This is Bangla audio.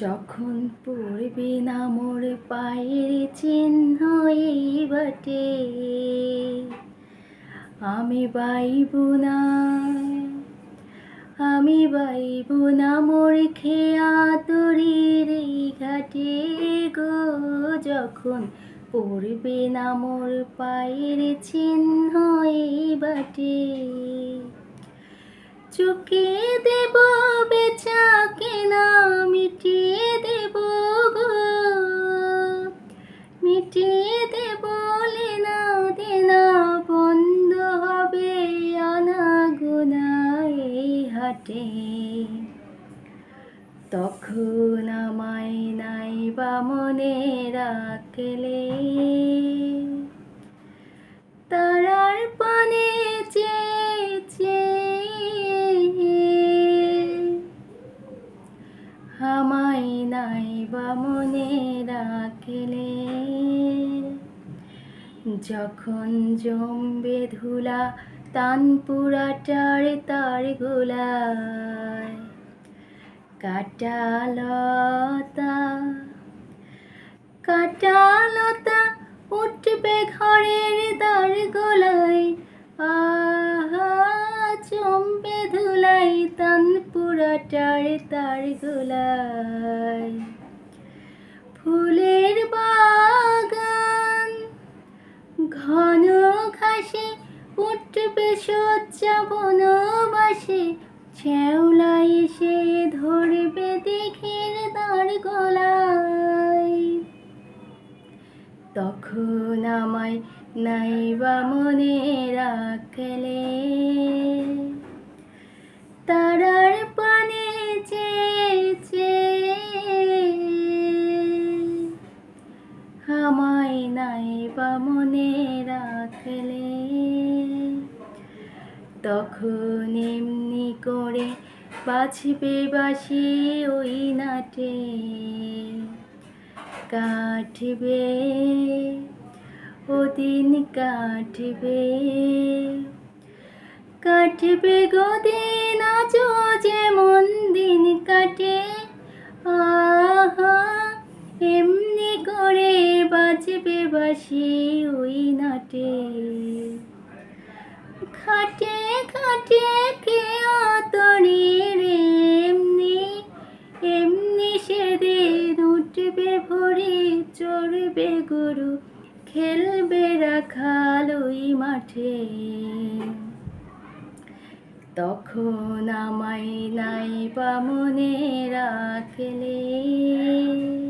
যখন পড়বে না মোর পায়ের চিহ্ন এই বাটে। আমি বাইব না, আমি বাইব না মোর খেয়া তরির ঘাটে গো। যখন পড়বে না মোর পায়ের চিহ্ন এই বাটে। চুকিয়ে দেব বেচা কেনা মিটিয়ে হাটে তখন আমায় নাই বা মনে রাখলে। তারার পানে চেয়েছে আমায় নাই বা মনে রাখলে। যখন জমবে ধুলা তানপুরাটার তার গোলায় কাটালতা। কাটালতা উঠবে ঘরের দ্বার গোলায়, আহা চম্বে ধুলাই তান পুরাটার তার গোলায়। উঠবে সজ্জা বনবাসে শ্যাওলা এসে ধরবে দিঘির দ্বার গলায়। তখন আমায় নাইবা মনে রাখলে তখন এমনি করে বাঁচবে বাসি ওই নাটে। কাটবে, ওদিন কাটবে। কাটবে গদিন আজ যেমন দিন কাটে। আহা, এমনি করে বাজবে বাসি ওই নাটে। খাটে খাটে কে আতরি রে? এমনি এমনি সেদিন উঠবে ভরি, চড়বে গরু, খেলবে রাখাল ওই মাঠে। তখন আমায় নাই বা রাখলে।